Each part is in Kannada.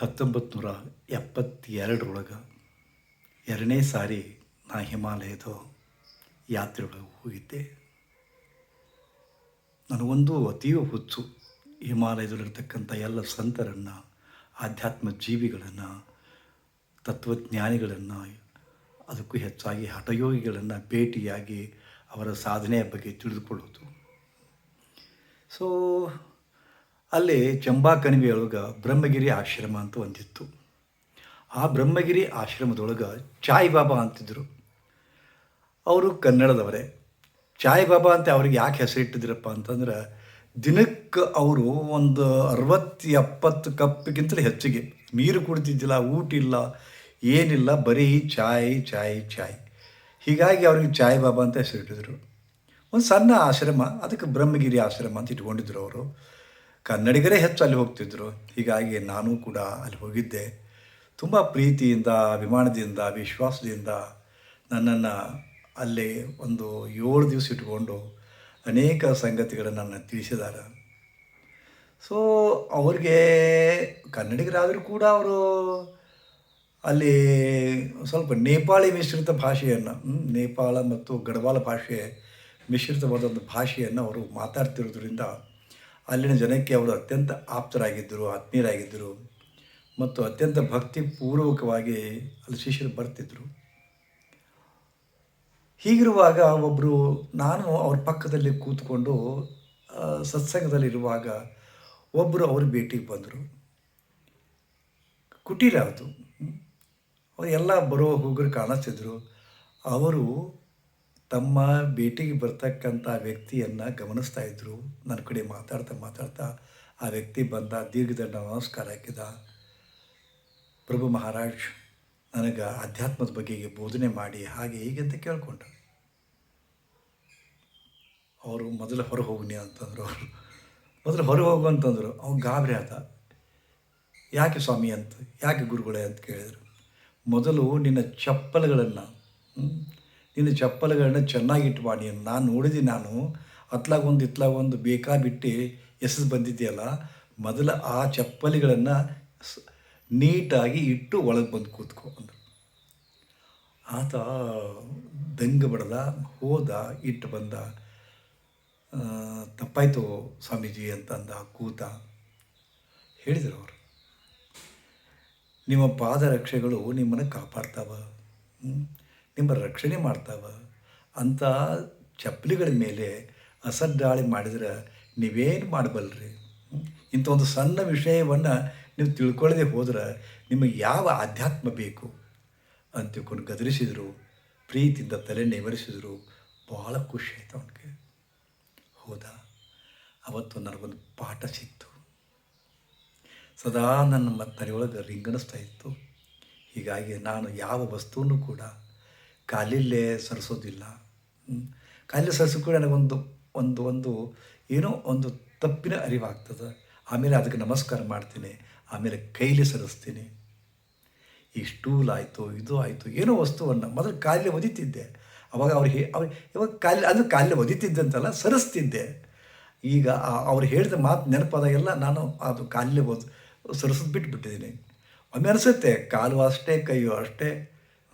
ಹತ್ತೊಂಬತ್ತು ನೂರ ಎಪ್ಪತ್ತೆರಡರೊಳಗೆ ಎರಡನೇ ಸಾರಿ ನಾ ಹಿಮಾಲಯದ ಯಾತ್ರೆಯೊಳಗೆ ಹೋಗಿದ್ದೆ. ನನಗೊಂದು ಅತೀವ ಹುಚ್ಚು ಹಿಮಾಲಯದಲ್ಲಿರ್ತಕ್ಕಂಥ ಎಲ್ಲ ಸಂತರನ್ನು, ಆಧ್ಯಾತ್ಮ ಜೀವಿಗಳನ್ನು, ತತ್ವಜ್ಞಾನಿಗಳನ್ನು, ಅದಕ್ಕೂ ಹೆಚ್ಚಾಗಿ ಹಠಯೋಗಿಗಳನ್ನು ಭೇಟಿಯಾಗಿ ಅವರ ಸಾಧನೆಯ ಬಗ್ಗೆ ತಿಳಿದುಕೊಳ್ಳೋದು ಸೊ ಅಲ್ಲಿ ಚಂಬಾ ಕಣಿವೆಯೊಳಗೆ ಬ್ರಹ್ಮಗಿರಿ ಆಶ್ರಮ ಅಂತ ಒಂದಿತ್ತು. ಆ ಬ್ರಹ್ಮಗಿರಿ ಆಶ್ರಮದೊಳಗೆ ಚಾಯ್ ಬಾಬಾ ಅಂತಿದ್ದರು ಅವರು ಕನ್ನಡದವರೇ. ಚಾಯ್ ಬಾಬಾ ಅಂತ ಅವ್ರಿಗೆ ಯಾಕೆ ಹೆಸರಿಟ್ಟಿದ್ರಪ್ಪ ಅಂತಂದ್ರೆ, ದಿನಕ್ಕೆ ಅವರು ಒಂದು ಅರವತ್ತು ಎಪ್ಪತ್ತು ಕಪ್ಪಿಗಿಂತಲೂ ಹೆಚ್ಚಿಗೆ. ನೀರು ಕುಡಿತಿದ್ದಿಲ್ಲ, ಊಟ ಇಲ್ಲ, ಏನಿಲ್ಲ, ಬರೀ ಚಾಯ್ ಚಾಯ್ ಚಾಯ್. ಹೀಗಾಗಿ ಅವ್ರಿಗೆ ಚಾಯ್ ಬಾಬಾ ಅಂತ ಹೆಸರಿಟ್ಟಿದ್ರು ಒಂದು ಸಣ್ಣ ಆಶ್ರಮ, ಅದಕ್ಕೆ ಬ್ರಹ್ಮಗಿರಿ ಆಶ್ರಮ ಅಂತ ಇಟ್ಕೊಂಡಿದ್ರು ಅವರು. ಕನ್ನಡಿಗರೇ ಹೆಚ್ಚು ಅಲ್ಲಿ ಹೋಗ್ತಿದ್ರು. ಹೀಗಾಗಿ ನಾನು ಕೂಡ ಅಲ್ಲಿ ಹೋಗಿದ್ದೆ. ತುಂಬ ಪ್ರೀತಿಯಿಂದ, ಅಭಿಮಾನದಿಂದ, ವಿಶ್ವಾಸದಿಂದ ನನ್ನನ್ನು ಅಲ್ಲಿ ಒಂದು ಏಳು ದಿವಸ ಇಟ್ಕೊಂಡು ಅನೇಕ ಸಂಗತಿಗಳನ್ನು ನನ್ನ ತಿಳಿಸಿದ್ದಾರೆ ಸೊ ಅವ್ರಿಗೆ ಕನ್ನಡಿಗರಾದರೂ ಕೂಡ ಅವರು ಅಲ್ಲಿ ಸ್ವಲ್ಪ ನೇಪಾಳಿ ಮಿಶ್ರಿತ ಭಾಷೆಯನ್ನು ನೇಪಾಳ ಮತ್ತು ಗಢವಾಲ ಭಾಷೆ ಮಿಶ್ರಿತವಾದಂಥ ಭಾಷೆಯನ್ನು ಅವರು ಮಾತಾಡ್ತಿರೋದ್ರಿಂದ ಅಲ್ಲಿನ ಜನಕ್ಕೆ ಅವರು ಅತ್ಯಂತ ಆಪ್ತರಾಗಿದ್ದರು, ಆತ್ಮೀಯರಾಗಿದ್ದರು ಮತ್ತು ಅತ್ಯಂತ ಭಕ್ತಿಪೂರ್ವಕವಾಗಿ ಅಲ್ಲಿ ಶಿಷ್ಯರು ಬರ್ತಿದ್ದರು ಹೀಗಿರುವಾಗ ಒಬ್ಬರು ನಾನು ಅವ್ರ ಪಕ್ಕದಲ್ಲಿ ಕೂತ್ಕೊಂಡು ಸತ್ಸಂಗದಲ್ಲಿರುವಾಗ ಒಬ್ಬರು ಅವ್ರ ಭೇಟಿಗೆ ಬಂದರು. ಕುಟೀರ ಅದು. ಅವರೆಲ್ಲ ಅವ್ರು ಎಲ್ಲ ಬರೋ ಹೋಗೋರು ಕಾಣಿಸ್ತಿದ್ರು. ಅವರು ತಮ್ಮ ಭೇಟಿಗೆ ಬರ್ತಕ್ಕಂಥ ವ್ಯಕ್ತಿಯನ್ನು ಗಮನಿಸ್ತಾ ಇದ್ದರು ನನ್ನ ಕಡೆ ಮಾತಾಡ್ತಾ ಮಾತಾಡ್ತಾ ಆ ವ್ಯಕ್ತಿ ಬಂದ ದೀರ್ಘದಂಡ ನಮಸ್ಕಾರ ಹಾಕಿದ. ಪ್ರಭು ಮಹಾರಾಜ್, ನನಗೆ ಆಧ್ಯಾತ್ಮದ ಬಗ್ಗೆ ಬೋಧನೆ ಮಾಡಿ, ಹಾಗೆ ಹೀಗೆ ಅಂತ ಕೇಳ್ಕೊಂಡ ಅವರು ಮೊದಲು ಹೊರ ಹೋಗ್ನಿ ಅಂತಂದರು. ಅವರು ಮೊದಲು ಹೊರ ಹೋಗು ಅಂತಂದರು. ಅವ್ನು ಗಾಬರಿ ಆದ. ಯಾಕೆ ಸ್ವಾಮಿ ಅಂತ, ಯಾಕೆ ಗುರುಗಳೇ? ಅಂತ ಕೇಳಿದರು. ಮೊದಲು ನಿನ್ನ ಚಪ್ಪಲುಗಳನ್ನು ನಿನ್ನ ಚಪ್ಪಲುಗಳನ್ನ ಚೆನ್ನಾಗಿ ಇಟ್ಟು ಮಾಡಿ ನಾನು ನೋಡಿದೆ ನಾನು. ಅತ್ಲಾಗೊಂದು ಇತ್ಲಾಗೊಂದು ಬೇಕಾ ಬಿಟ್ಟು ಎಸೆದು ಬಂದಿದೆಯಲ್ಲ, ಮೊದಲು ಆ ಚಪ್ಪಲಿಗಳನ್ನು ನೀಟಾಗಿ ಇಟ್ಟು ಒಳಗೆ ಬಂದು ಕೂತ್ಕೊ ಅಂದರು ಆತ ದಂಗ ಬಡ್ದ, ಹೋದ, ಇಟ್ಟು ಬಂದ ತಪ್ಪಾಯ್ತು ಸ್ವಾಮೀಜಿ ಅಂತಂದ ಕೂತ. ಹೇಳಿದರು ಅವರು, ನಿಮ್ಮ ಪಾದರಕ್ಷೆಗಳು ನಿಮ್ಮನ್ನು ಕಾಪಾಡ್ತಾವ. ನಿಮ್ಮ ರಕ್ಷಣೆ ಮಾಡ್ತಾವ. ಅಂತ ಚಪ್ಪಲಿಗಳ ಮೇಲೆ ಅಸಡ್ಡಾಳಿ ಮಾಡಿದ್ರೆ ನೀವೇನು ಮಾಡಬಲ್ರಿ? ಇಂಥ ಒಂದು ಸಣ್ಣ ವಿಷಯವನ್ನು ನೀವು ತಿಳ್ಕೊಳ್ಳದೆ ಹೋದ್ರೆ ನಿಮಗೆ ಯಾವ ಆಧ್ಯಾತ್ಮ ಬೇಕು? ಅಂತ ತಿಳ್ಕೊಂಡು ಗದರಿಸಿದರು. ಪ್ರೀತಿಯಿಂದ ತಲೆ ನೆವರಿಸಿದರು. ಭಾಳ ಖುಷಿ ಆಯಿತು ಅವನಿಗೆ. ಹೋದ? ಅವತ್ತು ನನಗೊಂದು ಪಾಠ ಸಿಕ್ತು. ಸದಾ ನನ್ನ ತಲೆಯೊಳಗೆ ರಿಂಗಣಿಸ್ತಾ ಇತ್ತು. ಹೀಗಾಗಿ ನಾನು ಯಾವ ವಸ್ತುವನ್ನು ಕೂಡ ಕಾಲಿಲ್ಲೇ ಸರಿಸೋದಿಲ್ಲ. ಕಾಲಿಲ್ಲ ಕೂಡ ನನಗೊಂದು, ಒಂದು ಒಂದು ಏನೋ ಒಂದು ತಪ್ಪಿನ ಅರಿವಾಗ್ತದೆ. ಆಮೇಲೆ ಅದಕ್ಕೆ ನಮಸ್ಕಾರ ಮಾಡ್ತೀನಿ. ಆಮೇಲೆ ಕೈಲಿ ಸರಿಸ್ತೀನಿ. ಈ ಸ್ಟೂಲ್ ಆಯಿತು ಇದು ಆಯಿತು, ಏನೋ ವಸ್ತುವನ್ನು ಮೊದಲು ಕಾಲಿಗೆ ಒದಿತಿದ್ದೆ. ಅವಾಗ ಅವ್ರು ಹೇ, ಅವ್ರು, ಇವಾಗ ಕಾಲಿ, ಅದು ಕಾಲಿಗೆ ಒದಿತಿದ್ದೆ ಅಂತಲ್ಲ, ಸರಿಸ್ತಿದ್ದೆ. ಈಗ ಅವ್ರು ಹೇಳಿದ ಮಾತು ನೆನಪಾದಾಗೆಲ್ಲ ನಾನು ಅದು ಕಾಲಿಗೆ ಒದ್, ಸರಿಸೋದು ಬಿಟ್ಬಿಟ್ಟಿದ್ದೀನಿ. ಒಮ್ಮೆ ಅನಿಸುತ್ತೆ, ಕಾಲು ಅಷ್ಟೇ, ಕೈಯು ಅಷ್ಟೇ,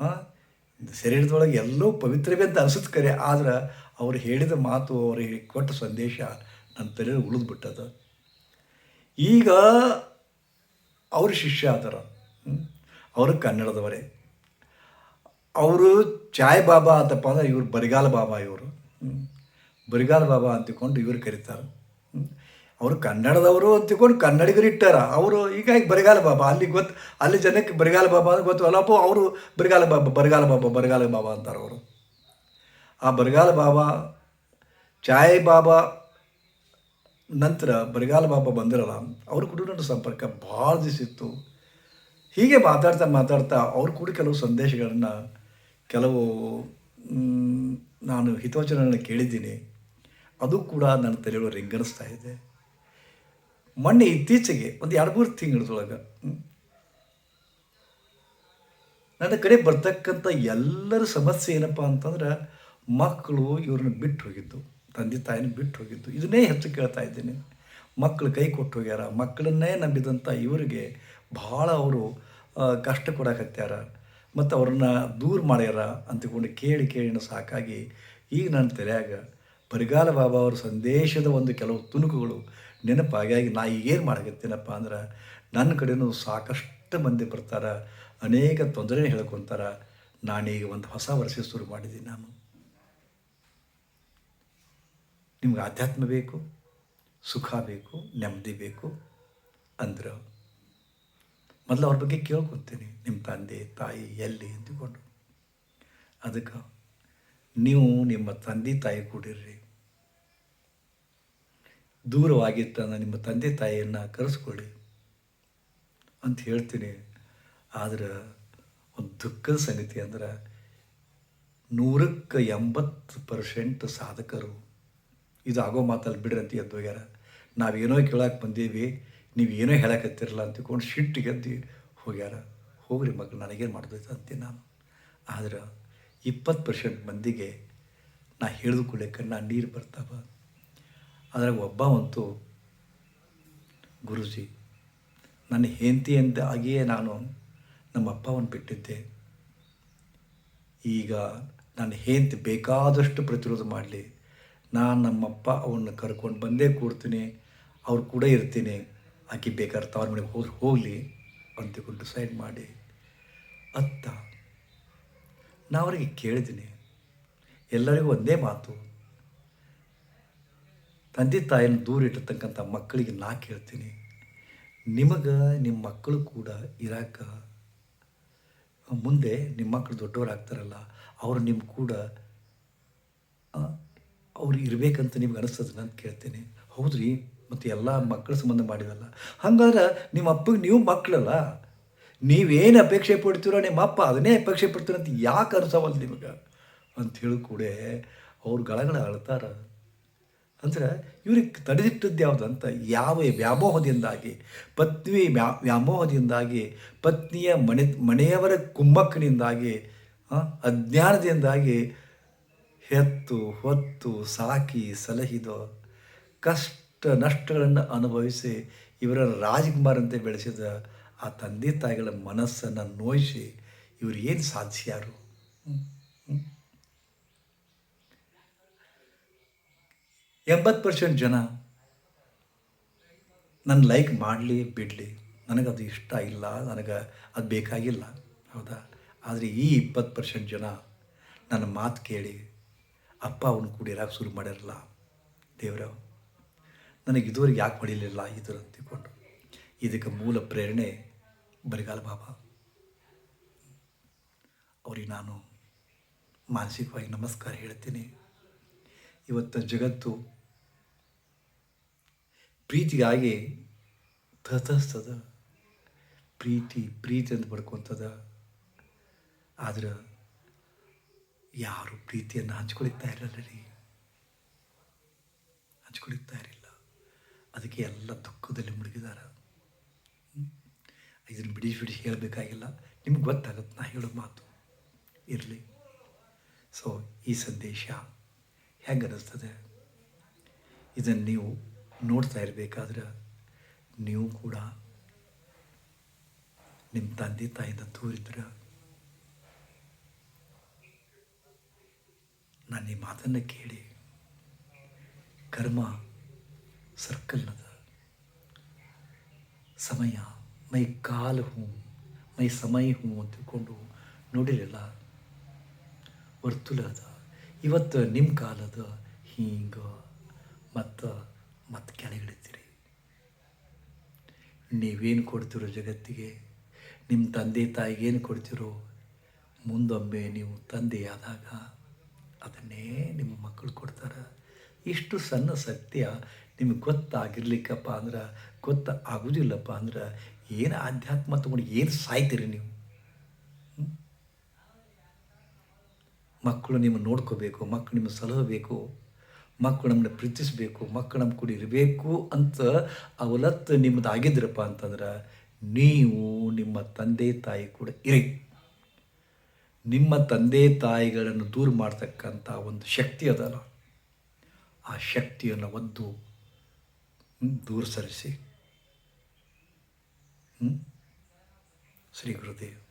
ಹಾಂ? ಶರೀರದೊಳಗೆ ಎಲ್ಲೋ ಪವಿತ್ರವೇ ಅಂತ ಅನಿಸುತ್ತೆ ಕರೆ, ಆದ್ರೆ ಅವ್ರು ಹೇಳಿದ ಮಾತು ಅವ್ರು ಕೊಟ್ಟ ಸಂದೇಶ ನನ್ನ ತಲೆ ಉಳಿದ್ಬಿಟ್ಟದ ಈಗ ಅವರು ಶಿಷ್ಯ ಆದರ ಅವರು ಕನ್ನಡದವರೇ ಅವರು ಚಾಯ್ ಬಾಬಾ ಅಂತಪ್ಪ ಅಂದ್ರೆ ಇವರು ಬರಿಗಾಲ ಬಾಬಾ ಇವರು. ಬರಿಗಾಲ ಬಾಬಾ ಅಂತಿಕೊಂಡು ಇವರು ಕರೀತಾರೆ. ಅವರು ಕನ್ನಡದವರು ಅಂತಿಕೊಂಡು ಕನ್ನಡಿಗರು ಇಟ್ಟಾರ. ಅವರು ಈಗಾಗಿ ಬರಗಾಲ ಬಾಬಾ? ಅಲ್ಲಿ ಗೊತ್ತು ಅಲ್ಲಿ ಜನಕ್ಕೆ ಬರಗಾಲ ಬಾಬಾ ಅಂತ ಗೊತ್ತು ಅಲ್ಲಪ್ಪ, ಅವರು ಬರಗಾಲ ಬಾಬಾ ಬರಗಾಲ ಬಾಬಾ ಬರಗಾಲ ಬಾಬಾ ಅಂತಾರೆ ಅವರು. ಆ ಬರಗಾಲ ಬಾಬಾ, ಚಾಯ್ ಬಾಬಾ ನಂತರ ಬರಗಾಲ ಬಾಬಾ ಬಂದಿರಲ್ಲ, ಅವ್ರ ಕೂಡ ನನ್ನ ಸಂಪರ್ಕ ಭಾಳ ದಿವಸ ಇತ್ತು. ಹೀಗೆ ಮಾತಾಡ್ತಾ ಮಾತಾಡ್ತಾ ಅವ್ರು ಕೂಡ ಕೆಲವು ಸಂದೇಶಗಳನ್ನು ಕೆಲವು ನಾನು ಹಿತವಚನಗಳನ್ನು ಕೇಳಿದ್ದೀನಿ. ಅದು ಕೂಡ ನನ್ನ ತಲೆಗಳು ರಿಂಗಣಿಸ್ತಾ ಇದೆ. ಮೊನ್ನೆ ಇತ್ತೀಚೆಗೆ ಒಂದು ಎರಡು ಮೂರು ತಿಂಗಳದೊಳಗೆ ನನ್ನ ಕಡೆ ಬರ್ತಕ್ಕಂಥ ಎಲ್ಲರ ಸಮಸ್ಯೆ ಏನಪ್ಪ ಅಂತಂದ್ರೆ ಮಕ್ಕಳು ಇವ್ರನ್ನ ಬಿಟ್ಟು ಹೋಗಿದ್ದು, ತಂದೆ ತಾಯಿನ ಬಿಟ್ಟು ಹೋಗಿದ್ದು. ಇದನ್ನೇ ಹೆಚ್ಚು ಕೇಳ್ತಾ ಇದ್ದೀನಿ. ಮಕ್ಕಳು ಕೈ ಕೊಟ್ಟು ಹೋಗ್ಯಾರ, ಮಕ್ಕಳನ್ನೇ ನಂಬಿದಂಥ ಇವರಿಗೆ ಭಾಳ ಅವರು ಕಷ್ಟ ಕೊಡಕತ್ಯಾರ ಮತ್ತು ಅವ್ರನ್ನ ದೂರ ಮಾಡ್ಯಾರ ಅಂತಕೊಂಡು ಕೇಳಿ ಕೇಳಿ ಸಾಕಾಗಿ ಈಗ ನನ್ನ ತೆರೆಯಾಗ ಬರಿಗಾಲ ಬಾಬಾ ಅವರ ಸಂದೇಶದ ಒಂದು ಕೆಲವು ತುಣುಕುಗಳು ನೆನಪಾಗಾಗಿ ನಾ ಈಗೇನು ಮಾಡಕತ್ತೀನಪ್ಪ ಅಂದ್ರೆ ನನ್ನ ಕಡೆನೂ ಸಾಕಷ್ಟು ಮಂದಿ ಬರ್ತಾರೆ, ಅನೇಕ ತೊಂದರೆ ಹೇಳ್ಕೊತಾರ, ನಾನೀಗ ಒಂದು ಹೊಸ ವರ್ಷ ಶುರು ಮಾಡಿದ್ದೀನಿ ನಾನು. ನಿಮ್ಗೆ ಆಧ್ಯಾತ್ಮ ಬೇಕು, ಸುಖ ಬೇಕು, ನೆಮ್ಮದಿ ಬೇಕು ಅಂದ್ರೆ ಮೊದಲು ಅವ್ರ ಬಗ್ಗೆ ಕೇಳ್ಕೊತೀನಿ ನಿಮ್ಮ ತಂದೆ, ತಾಯಿ ಎಲ್ಲಿ ಅಂತಕೊಂಡು ಅದಕ್ಕೆ ನೀವು ನಿಮ್ಮ ತಂದೆ ತಾಯಿ ಕೂಡಿರ್ರಿ. ದೂರವಾಗಿತ್ತಂದ್ರೆ ನಿಮ್ಮ ತಂದೆ ತಾಯಿಯನ್ನು ಕರೆಸ್ಕೊಳ್ಳಿ ಅಂತ ಹೇಳ್ತೀನಿ. ಆದ್ರೆ ಒಂದು ದುಃಖದ ಸಂಗತಿ ಅಂದ್ರೆ ನೂರಕ್ಕೆ ಎಂಬತ್ತು ಪರ್ಸೆಂಟ್ ಸಾಧಕರು ಇದು ಆಗೋ ಮಾತಲ್ಲಿ ಬಿಡ್ರಿ ಅಂತ ಎದ್ದು ಹೋಗ್ಯಾರ. ನಾವೇನೋ ಕೇಳಕ್ಕೆ ಬಂದೀವಿ ಏನೋ ಅಂತ ತಿಳ್ಕೊಂಡು ಗೆದ್ದು ಹೋಗ್ಯಾರ. ಹೋಗ್ರಿ ಮಗಳು, ನನಗೇನು ಮಾಡ್ದೈತೆ ಅಂತೀನಿ ನಾನು. ಆದ್ರೆ ಇಪ್ಪತ್ತು ಪರ್ಸೆಂಟ್ ಮಂದಿಗೆ ನಾ ಹೇಳಿದ ಕೂಡಲೇ ಕಣ್ಣ ನೀರು ಬರ್ತಾವ. ಅದ್ರಾಗ ಅಂತು ಗುರುಜಿ, ನನ್ನ ಹೆಂಡತಿ ಅಂತ ಆಗಿಯೇ ನಾನು ನಮ್ಮ ಅಪ್ಪವನ್ನು ಬಿಟ್ಟಿದ್ದೆ. ಈಗ ನನ್ನ ಹೆಂಡತಿ ಬೇಕಾದಷ್ಟು ಪ್ರತಿರೋಧ ಮಾಡಲಿ. ನಾನು ನಮ್ಮಪ್ಪ ಅವನ್ನ ಕರ್ಕೊಂಡು ಬಂದೇ ಕೂರ್ತೀನಿ ಅವ್ರು ಕೂಡ ಇರ್ತೀನಿ. ಆಕೆ ಬೇಕಾದ್ರೆ ತವ್ರ ಮನೆಗೆ ಹೋಗಿ ಹೋಗಲಿ ಅಂತಕೊಂಡು ಡಿಸೈಡ್ ಮಾಡಿ. ಅತ್ತ ನಾ ಅವರಿಗೆ ಕೇಳಿದ್ದೀನಿ. ಎಲ್ಲರಿಗೂ ಒಂದೇ ಮಾತು ತಂದೆ ತಾಯಿನ ದೂರ ಇಟ್ಟಿರ್ತಕ್ಕಂಥ ಮಕ್ಕಳಿಗೆ ನಾ ಕೇಳ್ತೀನಿ. ನಿಮಗೆ ನಿಮ್ಮ ಮಕ್ಕಳು ಕೂಡ ಇರಾಕ, ಮುಂದೆ ನಿಮ್ಮ ಮಕ್ಕಳು ದೊಡ್ಡವರಾಗ್ತಾರಲ್ಲ ಅವರು ನಿಮ್ಮ ಕೂಡ ಅವ್ರು ಇರಬೇಕಂತ ನಿಮ್ಗೆ ಅನಿಸ್ತದೆ ಅಂತ ಕೇಳ್ತೀನಿ. ಹೌದ್ರಿ, ಮತ್ತು ಎಲ್ಲ ಮಕ್ಕಳ ಸಂಬಂಧ ಮಾಡಿದಲ್ಲ. ಹಂಗಾದ್ರೆ ನಿಮ್ಮ ಅಪ್ಪಗೆ ನೀವು ಮಕ್ಕಳಲ್ಲ ನೀವೇನು ಅಪೇಕ್ಷೆ ಪಡ್ತೀರೋ ನಿಮ್ಮ ಅಪ್ಪ ಅದನ್ನೇ ಅಪೇಕ್ಷೆ ಪಡ್ತೀರ ಅಂತ ಯಾಕೆ ಅನಿಸವಲ್ಲ ನಿಮಗೆ? ಅಂತ ಹೇಳಿ ಕೂಡ, ಅವ್ರು ಗಳಗಳ ಅಳ್ತಾರ. ಅಂದ್ರೆ ಇವ್ರಿಗೆ ತಡೆದಿಟ್ಟದ್ದು ಯಾವುದಂತ ಯಾವ ವ್ಯಾಮೋಹದಿಂದಾಗಿ ಪತ್ನಿ ವ್ಯಾ, ವ್ಯಾಮೋಹದಿಂದಾಗಿ, ಪತ್ನಿಯ ಮನೆ, ಮನೆಯವರ ಕುಂಭಕ್ಕನಿಂದಾಗಿ ಅಜ್ಞಾನದಿಂದಾಗಿ ಹೆತ್ತು, ಹೊತ್ತು, ಸಾಕಿ, ಸಲಹಿದು, ಕಷ್ಟ ನಷ್ಟಗಳನ್ನು ಅನುಭವಿಸಿ ಇವರ ರಾಜಕುಮಾರಂತೆ ಬೆಳೆಸಿದ ಆ ತಂದೆ ತಾಯಿಗಳ ಮನಸ್ಸನ್ನು ನೋಯಿಸಿ ಇವರು ಏನು ಸಾಧಿಸ್ಯಾರು ಎಂಬತ್ತು ಪರ್ಸೆಂಟ್ ಜನ ನನ್ನ ಲೈಕ್ ಮಾಡಲಿ, ಬಿಡಲಿ. ನನಗದು ಇಷ್ಟ ಇಲ್ಲ, ನನಗೆ ಅದು ಬೇಕಾಗಿಲ್ಲ. ಹೌದಾ? ಆದರೆ ಈ ಇಪ್ಪತ್ತು ಪರ್ಸೆಂಟ್ ಜನ ನನ್ನ ಮಾತು ಕೇಳಿ, ಅಪ್ಪ ಅವನು ಕೂಡ ಇರೋಕೆ ಶುರು ಮಾಡಿರಲ್ಲ ದೇವರ. ನನಗೆ ಇದುವರೆಗೆ ಯಾಕೆ ಹೊಡಿಲಿಲ್ಲ ಇದ್ರ ತಿಳ್ಕೊಂಡು. ಇದಕ್ಕೆ ಮೂಲ ಪ್ರೇರಣೆ ಬರಿಗಾಲ ಬಾಬಾ. ಅವ್ರಿಗೆ ನಾನು ಮಾನಸಿಕವಾಗಿ ನಮಸ್ಕಾರ ಹೇಳ್ತೀನಿ. ಇವತ್ತು ಜಗತ್ತು ಪ್ರೀತಿಗಾಗಿ ತತಸ್ತದ. ಪ್ರೀತಿ ಪ್ರೀತಿ ಅಂತ ಪಡ್ಕೊತದ. ಆದ್ರೆ ಯಾರು ಪ್ರೀತಿಯನ್ನು ಹಂಚ್ಕೊಳಿತಾ ಇರಲ್ಲ ರೀ. ಹಂಚ್ಕೊಳಿತಾ ಇರಲಿಲ್ಲ. ಅದಕ್ಕೆ ಎಲ್ಲ ದುಃಖದಲ್ಲಿ ಮುಳುಗಿದಾರ. ಇದನ್ನು ಬಿಡಿಸಿ ಬಿಡಿಸಿ ಹೇಳಬೇಕಾಗಿಲ್ಲ. ನಿಮ್ಗೆ ಗೊತ್ತಾಗುತ್ತೆ ನಾ ಹೇಳೋ ಮಾತು. ಇರಲಿ. ಸೊ ಈ ಸಂದೇಶ ಹೆಂಗೆ ಅನ್ನಿಸ್ತದೆ ಇದನ್ನು ನೀವು ನೋಡ್ತಾ ಇರಬೇಕಾದ್ರೆ ನೀವು ಕೂಡ ನಿಮ್ಮ ತಂದೆ ತಾಯಿಂದ ದೂರಿದ್ರೆ ನಾನು ಈ ಮಾತನ್ನು ಕೇಳಿ ಕರ್ಮ ಸರ್ಕಲ್ನದ ಸಮಯ, ಮೈ ಕಾಲು ಹೂ, ಮೈ ಸಮಯ ಹೂ ಅಂತ ತಿಳ್ಕೊಂಡು ನೋಡಿರಲ್ಲ ವರ್ತುಲ ಇವತ್ತು ನಿಮ್ಮ ಕಾಲದ ಹಿಂಗೆ ಮತ್ತು ಮತ್ತೆ ಕೆಳಗಿಳಿತೀರಿ. ನೀವೇನು ಕೊಡ್ತಿರೋ ಜಗತ್ತಿಗೆ ನಿಮ್ಮ ತಂದೆ ತಾಯಿಗೆ ಏನು ಕೊಡ್ತಿರೋ, ಮುಂದೊಮ್ಮೆ ನೀವು ತಂದೆಯಾದಾಗ ಅದನ್ನೇ ನಿಮ್ಮ ಮಕ್ಕಳು ಕೊಡ್ತಾರೆ. ಇಷ್ಟು ಸಣ್ಣ ಸತ್ಯ ನಿಮಗೆ ಗೊತ್ತಾಗಿರ್ಲಿಕ್ಕಪ್ಪ ಅಂದ್ರೆ, ಗೊತ್ತ ಆಗೋದಿಲ್ಲಪ್ಪ ಅಂದ್ರೆ, ಏನು ಆಧ್ಯಾತ್ಮ ತಗೊಂಡು ಏನು ಸಾಯ್ತೀರಿ ನೀವು? ಮಕ್ಕಳು ನಿಮ್ಮ ನೋಡ್ಕೋಬೇಕು ಮಕ್ಕಳು ನಿಮ್ಮ ಸಲಹಬೇಕು. ಮಕ್ಕಳು ನಮ್ಮನ್ನ ಪ್ರೀತಿಸಬೇಕು, ಮಕ್ಕಳು ನಮ್ಮ ಕೂಡ ಇರಬೇಕು ಅಂತ ಅವಲತ್ತು ನಿಮ್ಮದು ಆಗಿದ್ರಪ್ಪ ಅಂತಂದ್ರೆ ನೀವು ನಿಮ್ಮ ತಂದೆ ತಾಯಿ ಕೂಡ ಇರಿ. ನಿಮ್ಮ ತಂದೆ ತಾಯಿಗಳನ್ನು ದೂರ ಮಾಡ್ತಕ್ಕಂಥ ಒಂದು ಶಕ್ತಿ ಅದಲ್ಲ ಆ ಶಕ್ತಿಯನ್ನು ಒದ್ದು ದೂರ ಸರಿಸಿ? ಶ್ರೀ ಗುರುದೇವ್.